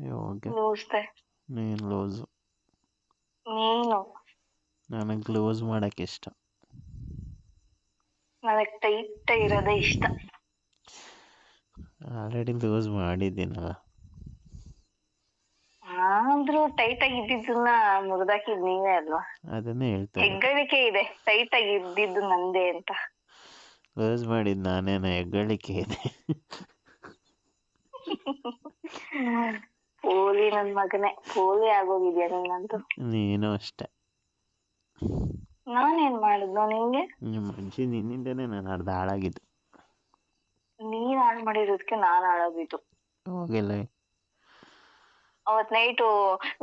ಯಾವಾಗ ಲೂಸ್ದೆ ನೀನು ಲೂಸು ನೀನು? ನನಗೆ ಲೂಸ್ ಮಾಡೋಕ್ಕೆ ಇಷ್ಟ. ನನಗೆ ಟೈಟ್ ಇರೋದೇ ಇಷ್ಟ. ಆಲ್ರೆಡಿ ಲೂಸ್ ಮಾಡಿದ್ದೀನಲ್ಲ. ಆದ್ರೂ ಟೈಟ್ ಆಗಿ ಇದ್ದಿದ್ದನ್ನ ಮುರಿದಾಕಿದ್ ನೀವೇ ಅಲ್ವಾ? ಅದನ್ನೇ ಹೇಳ್ತಾರೆ ಹೆಗ್ಗಳಿಕೆ ಇದೆ. ಟೈಟ್ ಆಗಿ ಇದ್ದಿದ್ದು ನಂದೇ ಅಂತ. ಲೂಸ್ ಮಾಡಿದ್ದು ನಾನೇನ ಹೆಗ್ಗಳಿಕೆ ಇದೆ. ಪೋಲಿ ನನ್ ಮಗನೇ ಪೋಲಿ ಆಗೋಗಿದ್ಯಾ ನೀನಂತೂ ನೀನು ಅಷ್ಟೇ. ನಾನೇನ್ ಮಾಡಿದ್ನು ನಿಂಗೆ? ನಿಮ್ಮ ನಿನ್ನಿಂದನೇ ನಾನು ಅರ್ಧ ಹಾಳಾಗಿದ್ದು. ನೀನ್ ಹಾಳ್ ಮಾಡಿರೋದಕ್ಕೆ ನಾನ್ ಹಾಳಾಗಿದ್ದು. ಹೋಗಿಲ್ಲ. ಅವತ್ ನೈಟು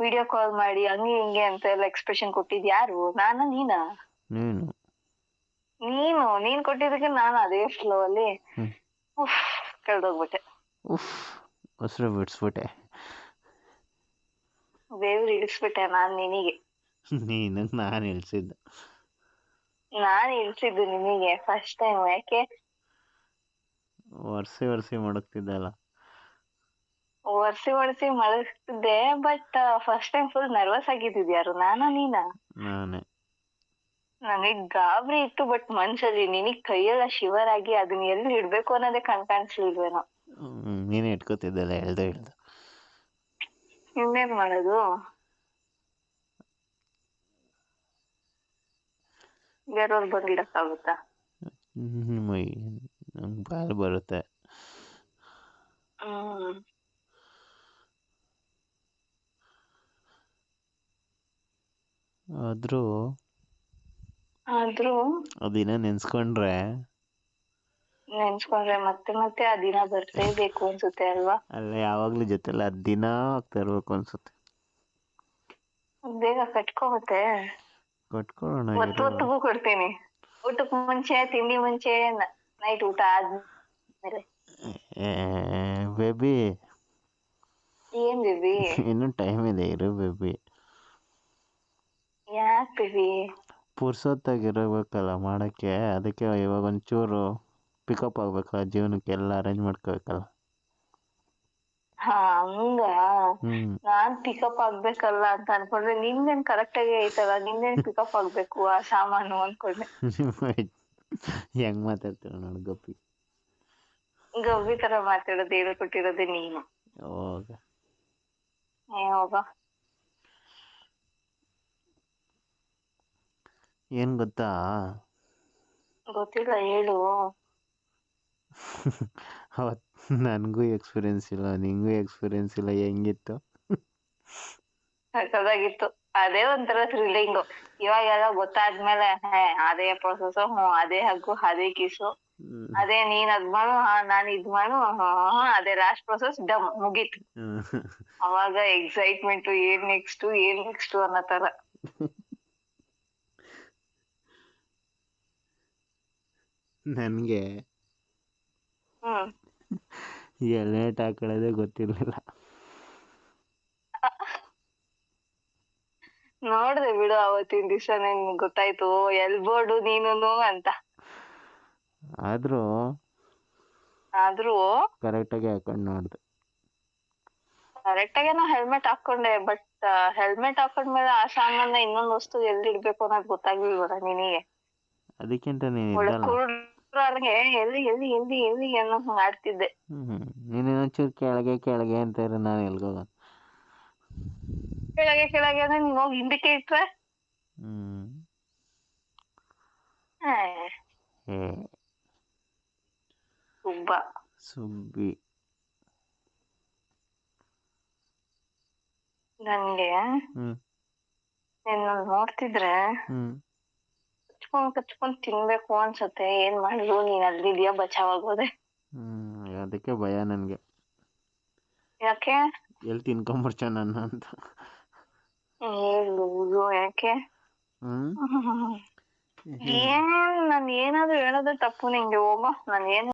ವಿಡಿಯೋ ಕಾಲ್ ಮಾಡಿ ಹಂಗೆ ಹಿಂಗೆ ಅಂತ ಎಲ್ಲ ಎಕ್ಸ್ಪ್ರೆಷನ್ ಕೊಟ್ಟಿದ್ ಯಾರು? ನಾನ ನೀನಾ? ನೀನು. ನೀನು ನೀನ್ ಕೊಟ್ಟಿದ್ದಕ್ಕೆ ನಾನು ಅದೇ ಫ್ಲೋ ಅಲ್ಲಿ. ಉಫ್ ಕಳ್ದೋಗ್ಬಿಟ್ಟೆ. ಉಫ್ ಉಸಿರು ಬಿಡಿಸ್ಬಿಟ್ಟೆ. ಬೇವ್ರು ಇಳಿಸ್ಬಿಟ್ಟೆ ನಾನ್ ನಿನಗೆ. ನೀನು ನಾನು ಇಳಿಸಿದ್ದು ನಾನ್ ಇಳ್ಸಿದ್ದು ನಿನಗೆ ಫಸ್ಟ್ ಟೈಮ್ ಯಾಕೆ? ಒರ್ಸಿ ಒರ್ಸಿ ಮಡಗ್ತಿದ್ದಲ್ಲ. ಒರ್ಸಿ ಒರ್ಸಿ ಮಡಗ್ತಿದ್ದೆ but first time full nervous ಆಗಿದ್ದಿದ್ ಯಾರು? ನಾನಾ ನೀನಾ? ನಾನೇ. ನನಗ್ ಗಾಬರಿ ಇತ್ತು ಬಟ್ ಮನ್ಸಲ್ಲಿ ನಿನಗ್ ಕೈಯೆಲ್ಲ ಶಿವರ್ ಆಗಿ ಅದನ್ನ ಎಲ್ಲಿ ಇಡ್ಬೇಕು ಅನ್ನೋದೇ ಕಣ್ ಕಾಣಿಸ್ಲಿಲ್ವೇನೋ. ಹ್ಮ್, ನೀನೇ ಇಟ್ಕೋತಿದ್ದಲ್ಲ ಎಳ್ದು ಹೇಳ್ದು. ಇನ್ನೇನ್ ಮಾಡೋದು? ಬೇರೆಯವ್ರು ಬಂದಿಡಕ್ಕಾಗುತ್ತಾ ಆಗುತ್ತಾ ನಂಗೆ ಬಾಲ್ ಬರುತ್ತೆ. ಆದ್ರೂ ಆದರೂ ಆದ್ರೂ ಅದಿನ ನೆನ್ಸ್ಕೊಂಡ್ರೆ ನೆನ್ಸ್ಕೊಂಡ್ರೆ ಮತ್ತೆ ಮತ್ತೆ ಆ ದಿನ ಬರ್ಲೇಬೇಕು ಅನ್ಸುತ್ತೆ ಅಲ್ವಾ? ಅಲ್ಲ ಯಾವಾಗ್ಲೂ ಜೊತೆಲ್ಲ ಆ ದಿನ ಆಗ್ತಾ ಇರ್ಬೇಕು ಅನ್ಸುತ್ತೆ. ಬೇಗ ಕಟ್ಕೋಬತ್ತೆ. ಕಟ್ಕೊಳ್ಳೋಣ ಒತ್ತು ಹೊತ್ತಿಗೂ ಕೊಡ್ತೀನಿ. ಊಟಕ್ ಮುಂಚೆ ತಿಂಡಿ ಮುಂಚೆ ನೈಟ್ ಊಟ ಆದ್ಮೇಲೆ. ಬೇಬಿ. ಏನ್ ಬೇಬಿ? ಇನ್ನು ಟೈಮ್ ಇದೆ ಇರು ಬೇಬಿ. ಯಾಕ್ ಬೇಬಿ? ಪುರ್ಸೊತ್ತಾಗಿರಬೇಕಲ್ಲ ಮಾಡಕ್ಕೆ. ಅದಕ್ಕೆ ಇವಾಗ ಒಂಚೂರು ಪಿಕಪ್ ಆಗ್ಬೇಕಲ್ಲ ಜೀವನಕ್ಕೆ ಎಲ್ಲ ಅರೇಂಜ್ ಮಾಡ್ಕೋಬೇಕಲ್ಲ. ಹಂಗ? ನಾನ್ ಪಿಕಪ್ ಆಗ್ಬೇಕಲ್ಲ ಅಂತ ಅನ್ಕೊಂಡ್ರೆ ನಿಂದೇನ್ ಕರೆಕ್ಟ್ ಆಗಿ ಐತಲ್ಲ ನಿಂದೇನ್ ಪಿಕಪ್ ಆಗ್ಬೇಕು ಆ ಸಾಮಾನು ಅನ್ಕೊಂಡೆ. ಹೆಂಗ್ ಮಾತಾಡ್ತೀರ ನೋಡಿ ಗೋಪಿ. ಗವ್ವಿ ತರ ಮಾತಾಡೋದು ಹೇಳ್ಕೊಟ್ಟಿರೋದು ನೀನು. ಹೋಗ. ಏ ಹೋಗ. ಏನು ಗೊತ್ತಾ? ಗೊತ್ತಿಲ್ಲ ಹೇಳು. ಅವತ್ತು ನನಗೂ ಎಕ್ಸ್ಪೀರಿಯನ್ಸ್ ಇಲ್ಲ ನಿಂಗೂ ಎಕ್ಸ್ಪೀರಿಯನ್ಸ್ ಇಲ್ಲ ಹೆಂಗಿತ್ತು? ಸದಾಗಿತ್ತು ಅದೇ ಒಂಥರ ಥ್ರಿಲ್ಲಿಂಗು ಇವಾಗೆಲ್ಲ ಗೊತ್ತಾದ್ಮೇಲೆ ಹೇ ಅದೇ ಪ್ರೊಸೆಸ್ ಹ್ಮ್ ಅದೇ ಹಗ್ಗು ಅದೇ ಕಿಸು ಅದೇ ನೀನ್ ಅದ್ ಮಾಡು ನಾನ್ ಇದ್ ಮಾಡು ಅದೇ ಲಾಸ್ಟ್ ಪ್ರೊಸೆಸ್ ಡಮ್ ಮುಗೀತು. ಅವಾಗ ಎಕ್ಸೈಟ್ಮೆಂಟ್ ಏನ್ ನೆಕ್ಸ್ಟ್ ಏನ್ ನೆಕ್ಸ್ಟ್ ಅನ್ನೋ ತರ ನನಗೆ ಹ್ಮ್ ಲೇಟ್ ಹಾಕೊಳ್ಳೋದೇ ಗೊತ್ತಿರಲಿಲ್ಲ. ನೋಡ್ದೆ ಬಿಡು ಅವತ್ತಿನ ದಿವಸ ನಿನ್ಗೆ ಗೊತ್ತಾಯ್ತು ಎಲ್ಬೋರ್ಡು ನೀನು ಅಂತ. ಆದ್ರೂ ಆದ್ರೂ ಕರೆಕ್ಟಾಗಿ ಹಾಕೊಂಡು ನೋಡಿದೆ. ಕರೆಕ್ಟ್ ಆಗಿ ನಾ ಹೆಲ್ಮೆಟ್ ಹಾಕೊಂಡೆ ಬಟ್ ಹೆಲ್ಮೆಟ್ ಹಾಕೊಂಡ್ಮೇಲೆ ಆ ಸಾಮಾನ ಇನ್ನೊಂದ್ ವಸ್ತು ಎಲ್ಲಿ ಇಡ್ಬೇಕು ಅನ್ನೋದು ಗೊತ್ತಾಗ್ಲಿಲ್ವಲ್ಲ ನಿನಗೆ? ಅದಕ್ಕಿಂತ ನೀನು ಕುರುಡ್ರಂಗೆ ಎಲ್ಲಿ ಎಲ್ಲಿ ಎಲ್ಲಿ ಎಲ್ಲಿ ಅನ್ನೋ ಹಂಗ್ ಆಡ್ತಿದ್ದೆ. ಹ್ಞೂ ಚೂರು ಕೆಳಗೆ ಕೆಳಗೆ ಅಂತ ಇರೋ ನಾನು ಎಲ್ಗೋಗ ಕೆಳಗೆ ಕೆಳಗೆ ಅಂದ್ರೆ ನೀನ್ ಹೋಗಿ ಹಿಂದಕ್ಕೆ ಇಟ್ರೆ? ಹ್ಞೂ ಏ, ತುಂಬಾ ಸುಬ್ಬಿ. ನನ್ಗೆ ಹ್ಞೂ ನಿನ್ನ ನೋಡ್ತಿದ್ರೆ ಹ್ಞೂ ಕಚ್ಕೊಂಡ್ ಕಚ್ಕೊಂಡ್ ತಿನ್ಬೇಕು ಅನ್ಸತ್ತೆ ಏನ್ ಮಾಡಿದ್ರು ನೀನ್ ಅದ್ರಿದ್ಯಾ ಬಚಾವಾಗೋದೆ ಹ್ಞೂ ಅದಕ್ಕೆ ಭಯ ನನಗೆ. ಯಾಕೆ? ಎಲ್ಲಿ ತಿನ್ಕೊಂಬಿಡ್ಚ ನನ್ನ ಅಂತ. ಹೇಳು ಯಾಕೆ? ಹ್ಞೂ ಏನ್ ನಾನ್ ಏನಾದ್ರು ಹೇಳೋದು ತಪ್ಪು ನಿಂಗೆ ಹೋಗೋ. ನಾನ್ ಏನ್